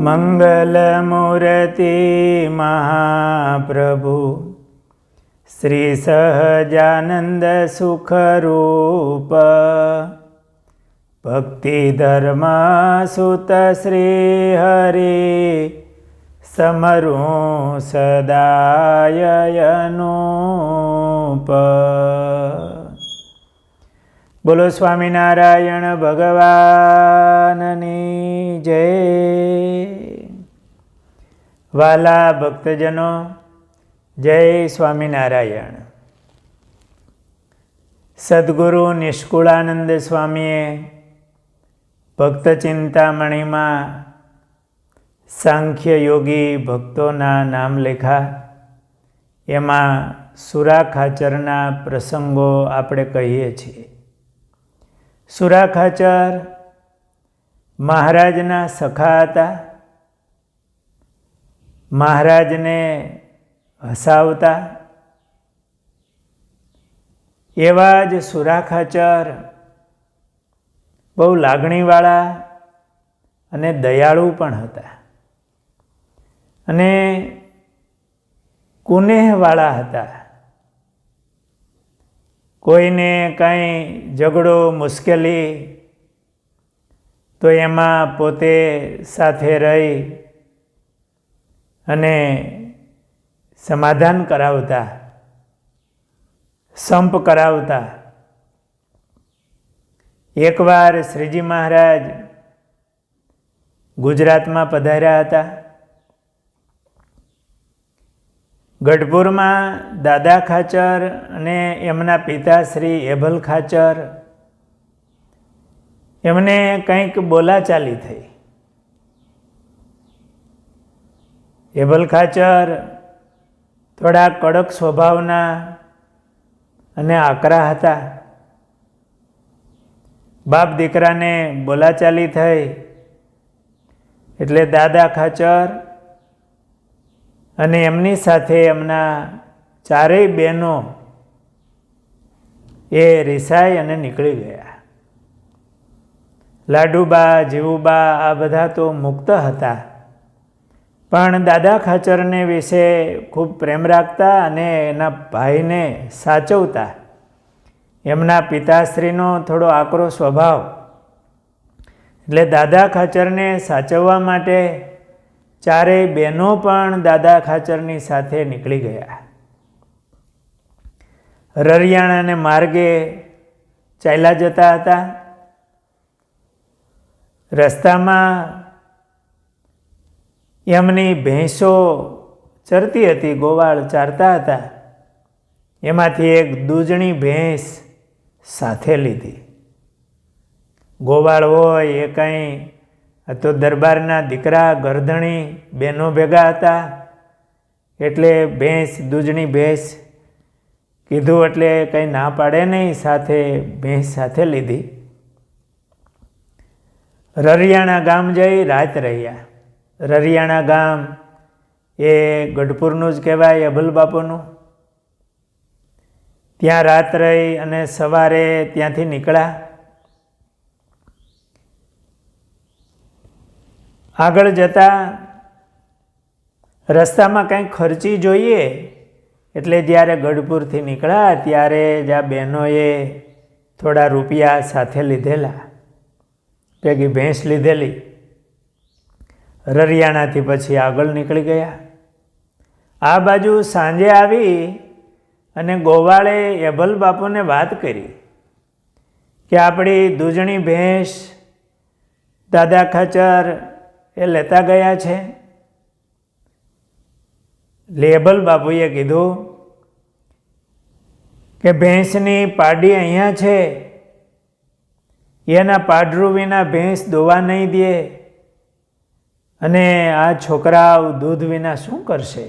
मङ्गलमुरति महाप्रभु। श्रीसहजानन्दसुखरूप। भक्तिधर्मासुतश्रीहरि। समरो सदायनोप બોલો સ્વામિનારાયણ ભગવાનની જય. વાલા ભક્તજનો, જય સ્વામિનારાયણ. સદગુરુ નિષ્કુળાનંદ સ્વામીએ ભક્ત ચિંતામણીમાં સાંખ્ય યોગી ભક્તોના નામ લેખા. એમાં સુરાખાચરના પ્રસંગો આપણે કહીએ છીએ. સુરા ખાચર મહારાજના સખા હતા. મહારાજને હસાવતા. એવા જ સુરાખાચર બહુ લાગણીવાળા અને દયાળુ પણ હતા. અને કુનેહવાળા હતા. કોઈને કંઈ ઝઘડો, મુશ્કેલી, તો એમાં પોતે સાથે રહી અને સમાધાન કરાવતા, સંપ કરાવતા. એકવાર શ્રીજી મહારાજ ગુજરાતમાં પધાર્યા હતા. ગઢપુરમાં દાદા ખાચર અને એમના પિતા શ્રી એભલ ખાચર. એમને કંઈક બોલાચાલી થઈ. એભલ ખાચર થોડા કડક સ્વભાવના અને આકરા હતા. બાપ દીકરાને બોલાચાલી થઈ. એટલે દાદા ખાચર અને એમની સાથે એમના ચારેય બહેનો એ રિસાઈ અને નીકળી ગયા. લાડુબા, જીવુબા આ બધા તો મુક્ત હતા. પણ દાદા ખાચરને વિશે ખૂબ પ્રેમ રાખતા અને એના ભાઈને સાચવતા. એમના પિતાશ્રીનો થોડો આકરો સ્વભાવ. એટલે દાદા ખાચરને સાચવવા માટે ચારેય બહેનો પણ દાદા ખાચરની સાથે નીકળી ગયા. રરિયાણાને માર્ગે ચાલ્યા જતા હતા. રસ્તામાં એમની ભેંસો ચરતી હતી, ગોવાળ ચારતા હતા. એમાંથી એક દૂજણી ભેંસ સાથે લીધી. ગોવાળ હોય એ કંઈ તો દરબારના દીકરા ગરધણી બહેનો ભેગા હતા. એટલે ભેંસ દૂજણી ભેંસ કીધું એટલે કંઈ ના પાડે નહીં, સાથે ભેંસ સાથે લીધી. રરિયાણા ગામ જઈ રાત રહ્યા. રરિયાણા ગામ એ ગઢપુરનું જ કહેવાય અભલ બાપુનું. ત્યાં રાત રહી અને સવારે ત્યાંથી નીકળ્યા. આગળ જતા રસ્તામાં કંઈ ખર્ચી જોઈએ, એટલે જ્યારે ગઢપુરથી નીકળ્યા, ત્યારે જ આ બહેનોએ થોડા રૂપિયા સાથે લીધેલા, ભેગી ભેંસ લીધેલી. રરિયાણાથી પછી આગળ નીકળી ગયા. આ બાજુ સાંજે આવી અને ગોવાળે એભલ બાપુને વાત કરી કે આપણી દૂજણી ભેંસ દાદા ખાચર એ લેતા ગયા છે. લેબલ બાપુએ કીધું કે ભેંસની પાડી અહીંયા છે. એના પાડરું વિના ભેંસ દોવા નહીં દે. અને આ છોકરાઓ દૂધ વિના શું કરશે?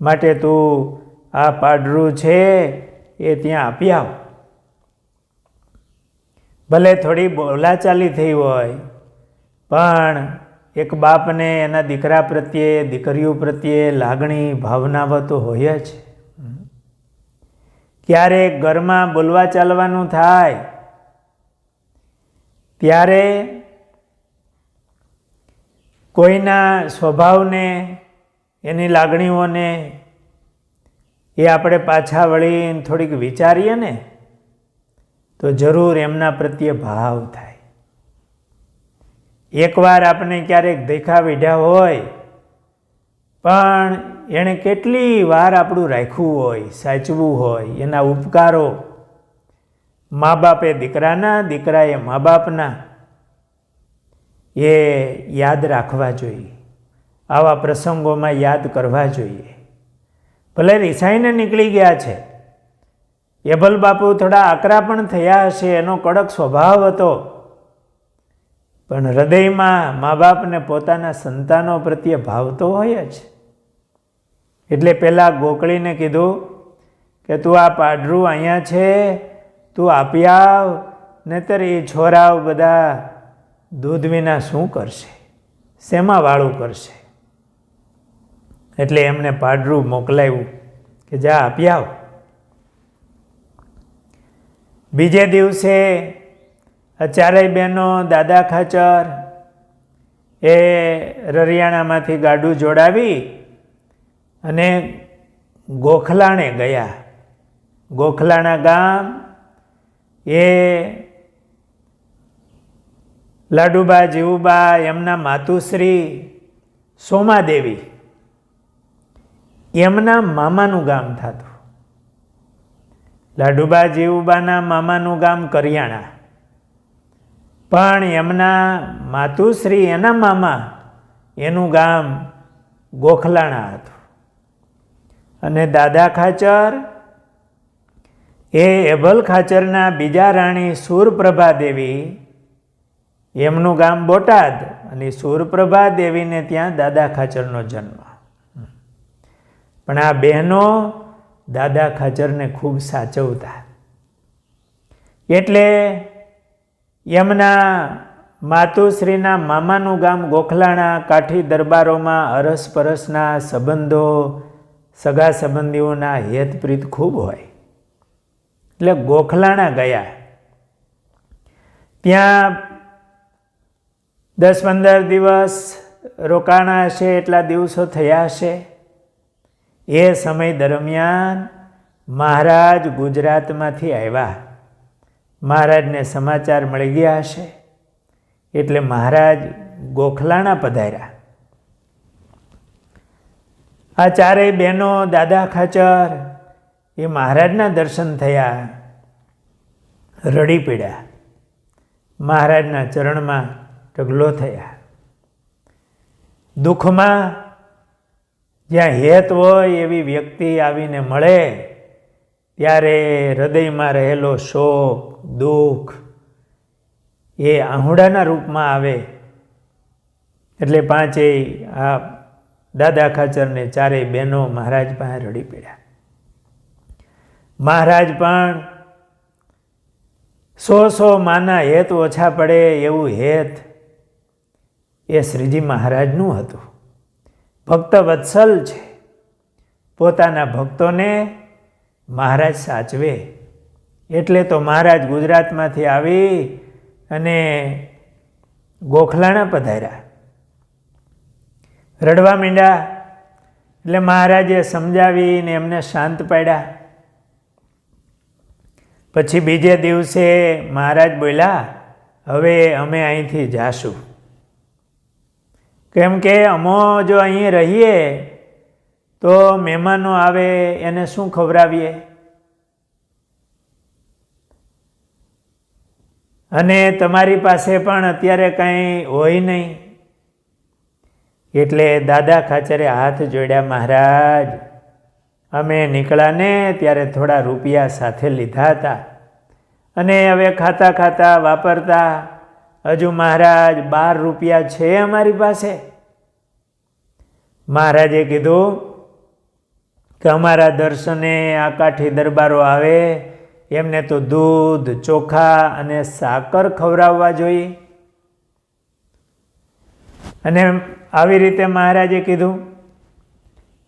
માટે તું આ પાડરું છે એ ત્યાં આપી આવ. ભલે થોડી બોલાચાલી થઈ હોય, પણ એક બાપને એના દીકરા પ્રત્યે, દીકરીઓ પ્રત્યે લાગણી, ભાવનાઓ તો હોય જ. ક્યારેક ઘરમાં બોલવા ચાલવાનું થાય, ત્યારે કોઈના સ્વભાવને, એની લાગણીઓને એ આપણે પાછા વળીને થોડીક વિચારીએ ને, તો જરૂર એમના પ્રત્યે ભાવ થાય. એકવાર આપણે ક્યારેક દેખા વિઢ્યા હોય, પણ એણે કેટલી વાર આપણું રાખવું હોય, સાચવું હોય, એના ઉપકારો. મા બાપે દીકરાના, દીકરાએ મા બાપના, એ યાદ રાખવા જોઈએ. આવા પ્રસંગોમાં યાદ કરવા જોઈએ. ભલે રિસાઈને નીકળી ગયા છે એભલ બાપુ થોડા આકરા પણ થયા હશે, એનો કડક સ્વભાવ હતો. પણ હૃદયમાં મા બાપને પોતાના સંતાનો પ્રત્યે ભાવ તો હોય જ. એટલે પહેલાં ગોકળીને કીધું કે, તું આ પાડરું અહીંયા છે, તું આપી આવ, નહીતર એ છોરાવ બધા દૂધ વિના શું કરશે? શેમાં વાળું કરશે? એટલે એમને પાડરું મોકલાવ્યું કે, જા, આપી આવ. બીજે દિવસે ચારેય બહેનો દાદા ખાચર એ રરિયાણામાંથી ગાડું જોડાવી અને ગોખલાણે ગયા. ગોખલાણા ગામ એ લાડુબા, જીવુબા, એમના માતુશ્રી સોમાદેવી એમના મામાનું ગામ થતું. લાડુબા, જીવુબાના મામાનું ગામ કરિયાણા. પણ એમના માતુશ્રી એના મામા એનું ગામ ગોખલાણા હતું. અને દાદા ખાચર એ એભલ ખાચરના બીજા રાણી સુરપ્રભા દેવી એમનું ગામ બોટાદ અને સુરપ્રભા દેવીને ત્યાં દાદા ખાચરનો જન્મ. પણ આ બહેનો દાદા ખાચરને ખૂબ સાચવતા. એટલે એમના માતુશ્રીના મામાનું ગામ ગોખલાણા કાઠી દરબારોમાં અરસપરસના સંબંધો, સગા સંબંધીઓના હેતપ્રીત ખૂબ હોય. એટલે ગોખલાણા ગયા. ત્યાં દસ પંદર દિવસ રોકાણા હશે, એટલા દિવસો થયા હશે. એ સમય દરમિયાન મહારાજ ગુજરાતમાંથી આવ્યા. મહારાજને સમાચાર મળી ગયા હશે. એટલે મહારાજ ગોખલાણા પધાર્યા. આ ચારેય બહેનો, દાદા ખાચર, એ મહારાજના દર્શન થયા. રડી પીડ્યા. મહારાજના ચરણમાં ઢગલો થયા. દુઃખમાં જ્યાં હેત હોય એવી વ્યક્તિ આવીને મળે ત્યારે હૃદયમાં રહેલો શોક, દુઃખ એ આહુડાના રૂપમાં આવે. એટલે પાંચેય આ દાદા ખાચરને ચારેય બહેનો મહારાજ પાસે રડી પડ્યા. મહારાજ પણ સો સો માના હેત ઓછા પડે એવું હેત એ શ્રીજી મહારાજનું હતું. ભક્ત વત્સલ છે. પોતાના ભક્તોને મહારાજ સાચવે. એટલે તો મહારાજ ગુજરાતમાંથી આવી અને ગોખલાણા પધાર્યા. રડવા માંડ્યા. એટલે મહારાજે સમજાવીને એમને શાંત પાડ્યા. પછી બીજે દિવસે મહારાજ બોલ્યા, હવે અમે અહીંથી જાશું. કેમ કે અમો જો અહીં રહીએ તો મહેમાનો આવે, એને શું ખવડાવીએ? અને તમારી પાસે પણ અત્યારે કાંઈ હોય નહીં. એટલે દાદા ખાચરે હાથ જોડ્યા, મહારાજ, અમે નીકળ્યા ને ત્યારે થોડા રૂપિયા સાથે લીધા હતા. અને હવે ખાતા ખાતા વાપરતા. હજુ મહારાજ, બાર રૂપિયા છે અમારી પાસે. મહારાજે કીધું કે અમારા દર્શને આ કાઠી દરબારો આવે, એમને તો દૂધ, ચોખા અને સાકર ખવડાવવા જોઈએ. અને આવી રીતે મહારાજે કીધું,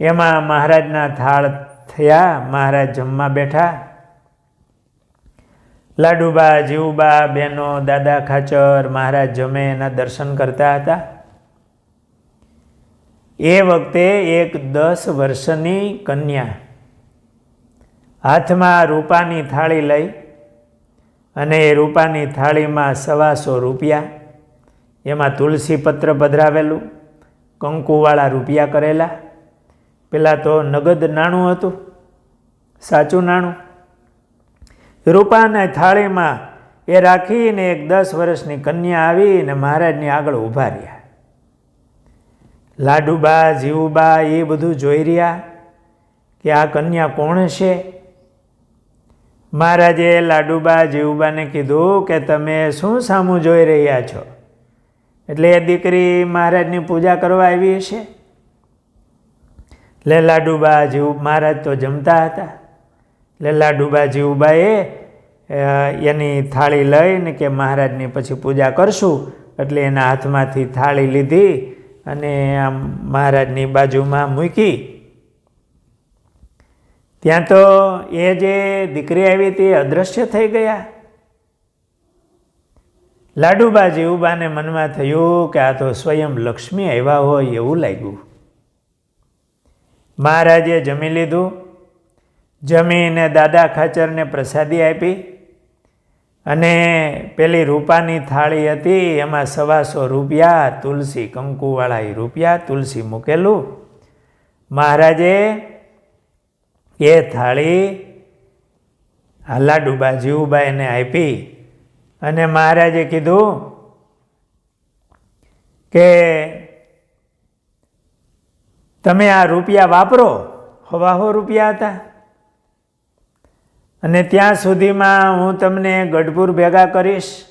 એમાં મહારાજના થાળ થયા, મહારાજ જમવા બેઠા. લાડુબા, જીવુબા, બહેનો, દાદા ખાચર, મહારાજ જમે એના દર્શન કરતા હતા. એ વખતે એક દસ વર્ષની કન્યા હાથમાં રૂપાની થાળી લઈ અને એ રૂપાની થાળીમાં સવાસો રૂપિયા, એમાં તુલસી પત્ર પધરાવેલું, કંકુવાળા રૂપિયા કરેલા. પેલા તો નગદ નાણું હતું, સાચું નાણું. રૂપાના થાળીમાં એ રાખીને એક દસ વર્ષની કન્યા આવીને મહારાજની આગળ ઊભા રહ્યા. લાડુબા, જીવુબા, એ બધું જોઈ રહ્યા કે આ કન્યા કોણ છે? મહારાજે લાડુબા, જીવુબાને કીધું કે તમે શું સામું જોઈ રહ્યા છો? એટલે એ દીકરી મહારાજની પૂજા કરવા આવી હશે? એટલે લાડુબા, જીવ, મહારાજ તો જમતા હતા. એટલે લાડુબા, જીવુબાએ એની થાળી લઈને કે મહારાજની પછી પૂજા કરશું એટલે એના હાથમાંથી થાળી લીધી અને આમ મહારાજની બાજુમાં મૂકી. ત્યાં તો એ જે દીકરી આવી તે અદૃશ્ય થઈ ગયા. લાડુબા જીવુબાને મનમાં થયું કે આ તો સ્વયં લક્ષ્મી આવ્યા હોય એવું લાગ્યું. મહારાજે જમી લીધું. જમીને દાદા ખાચરને પ્રસાદી આપી. અને પેલી રૂપાની થાળી હતી, એમાં સવાસો રૂપિયા, તુલસી કંકુવાળા એ રૂપિયા, તુલસી મૂકેલું. મહારાજે એ થાળી આ લાડુબા જીવુબાઈને આપી અને મહારાજે કીધું કે તમે આ રૂપિયા વાપરો. હવાહો રૂપિયા હતા. અને ત્યાં સુધીમાં હું તમને ગઢપુર ભેગા કરીશ.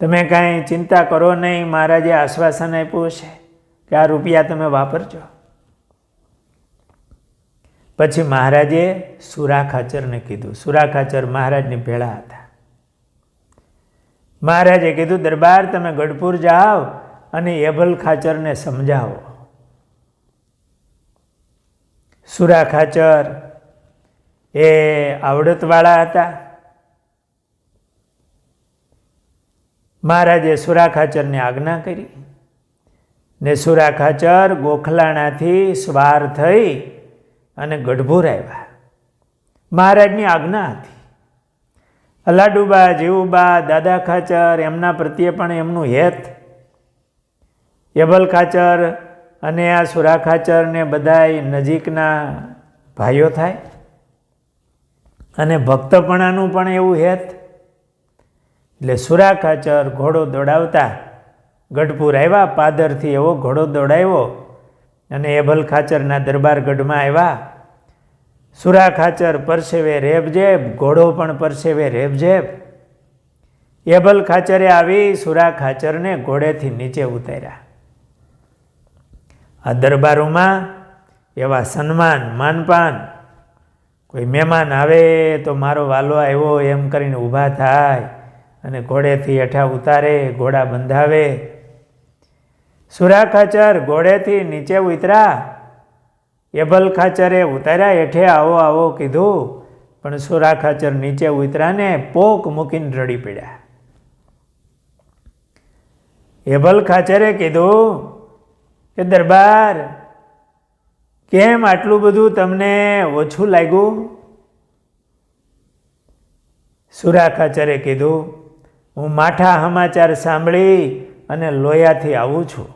તમે કાંઈ ચિંતા કરો નહીં, મહારાજે આશ્વાસન આપ્યું છે કે આ રૂપિયા તમે વાપરજો. પછી મહારાજે સુરા ખાચરને કીધું. સુરા ખાચર મહારાજની ભેળા હતા. મહારાજે કીધું, દરબાર, તમે ગઢપુર જાઓ અને એભલ ખાચરને સમજાવો. સુરા ખાચર એ આવડતવાળા હતા. મહારાજે સુરા ખાચરને આજ્ઞા કરી ને સુરા ખાચર ગોખલાણાથી સ્વાર થઈ અને ગઢભૂર આવ્યા. મહારાજની આજ્ઞા હતી. અલાડુબા, જીવુબા, દાદા ખાચર એમના પ્રત્યે પણ એમનું હેત. એબલ ખાચર અને આ સુરા ખાચરને બધાય નજીકના ભાઈઓ થાય. અને ભક્તપણાનું પણ એવું હેત. એટલે સુરા ખાચર ઘોડો દોડાવતા ગઢપુર આવ્યા, પાદરથી એવો ઘોડો દોડાવ્યો અને એભલ ખાચરના દરબારગઢમાં આવ્યા. સુરા ખાચર પરસેવે રેબજેબ ઘોડો પણ પરસેવે રેબજેબ એબલ ખાચરે આવી સુરા ખાચરને ઘોડેથી નીચે ઉતાર્યા. આ દરબારોમાં એવા સન્માન, માનપાન કોઈ મહેમાન આવે તો મારો વાલો આવ્યો એમ કરીને ઊભા થાય અને ઘોડેથી હેઠા ઉતારે, ઘોડા બંધાવે. સુરા ખાચર ઘોડેથી નીચે ઉતરા. એબલ ખાચરે ઉતાર્યા હેઠે આવો આવો કીધું. પણ સુરા ખાચર નીચે ઉતરાને પોક મૂકીને રડી પડ્યા. એબલ ખાચરે કીધું કે દરબાર કેમ આટલું બધું તમને ઓછું લાગ્યું? સુરા ખાચરે કીધું, હું માઠા સમાચાર સાંભળી અને લોયાથી આવું છું.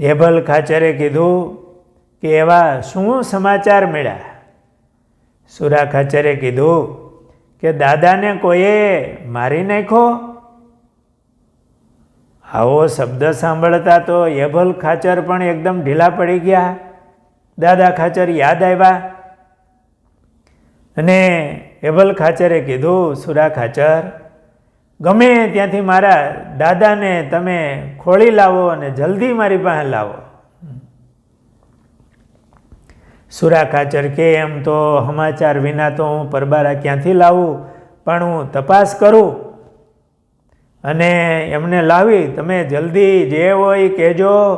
હેબલ ખાચરે કીધું, કે એવા શું સમાચાર મળ્યા? સુરા ખાચરે કીધું, કે દાદાને કોઈએ મારી નાખ્યો? આવો શબ્દ સાંભળતા તો યભલ ખાચર પણ એકદમ ઢીલા પડી ગયા. દાદા ખાચર યાદ આવ્યા? અને એભલ ખાચરે કીધું, સુરા ખાચર, ગમે ત્યાંથી મારા દાદાને તમે ખોળી લાવો અને જલ્દી મારી પાસે લાવો. સુરા ખાચર કે એમ તો સમાચાર વિના તો હું પરબારા ક્યાંથી લાવું? પણ હું તપાસ કરું. અને એમને લાવી, તમે જલ્દી જે હોય કહેજો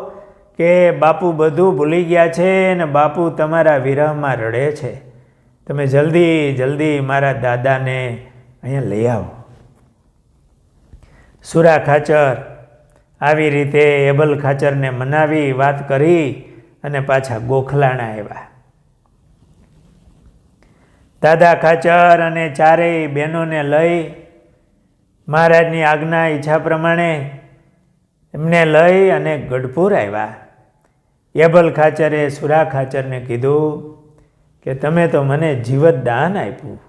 કે બાપુ બધું ભૂલી ગયા છે ને બાપુ તમારા વિરહમાં રડે છે. તમે જલ્દી જલ્દી મારા દાદાને અહીંયા લઈ આવો. સુરા ખાચર આવી રીતે એબલ ખાચરને મનાવી વાત કરી અને પાછા ગોખલાણા આવ્યા. દાદા ખાચર અને ચારેય બહેનોને લઈ મહારાજની આજ્ઞા ઈચ્છા પ્રમાણે એમને લઈ અને ગઢપુર આવ્યા. એબલ ખાચરે, સુરા ખાચરને કીધું કે, તમે તો મને જીવત દાન આપ્યું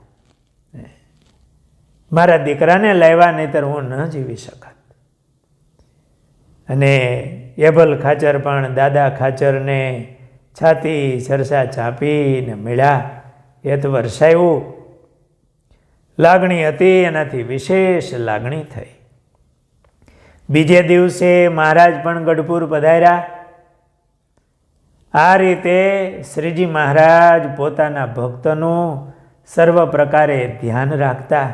મારા દીકરાને લાવ્યા, નહીતર હું ન જીવી શકત. અને યબલ ખાચર પણ દાદા ખાચરને છાતી સરસા ચાપીને મળ્યા. એ તો વરસાયું લાગણી હતી, એનાથી વિશેષ લાગણી થઈ. બીજે દિવસે મહારાજ પણ ગઢપુર પધાર્યા. આ રીતે શ્રીજી મહારાજ પોતાના ભક્તનું સર્વ પ્રકારે ધ્યાન રાખતા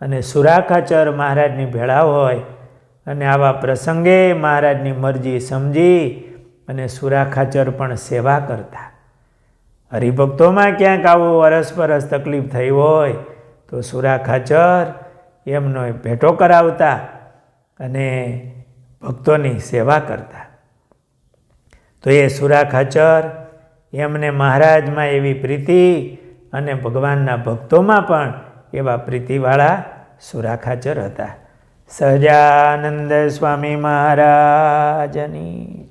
અને સુરાખાચર મહારાજની ભેળા હોય અને આવા પ્રસંગે મહારાજની મરજી સમજી અને સુરાખાચર પણ સેવા કરતા. હરિભક્તોમાં ક્યાંક આવું અરસપરસ તકલીફ થઈ હોય તો સુરાખાચર એમનો ભેટો કરાવતા અને ભક્તોની સેવા કરતા. તો એ સુરા ખાચર એમને મહારાજમાં એવી પ્રીતિ અને ભગવાનના ભક્તોમાં પણ એવા પ્રીતિવાળા સુરા ખાચર હતા. સહજાનંદ સ્વામી મહારાજની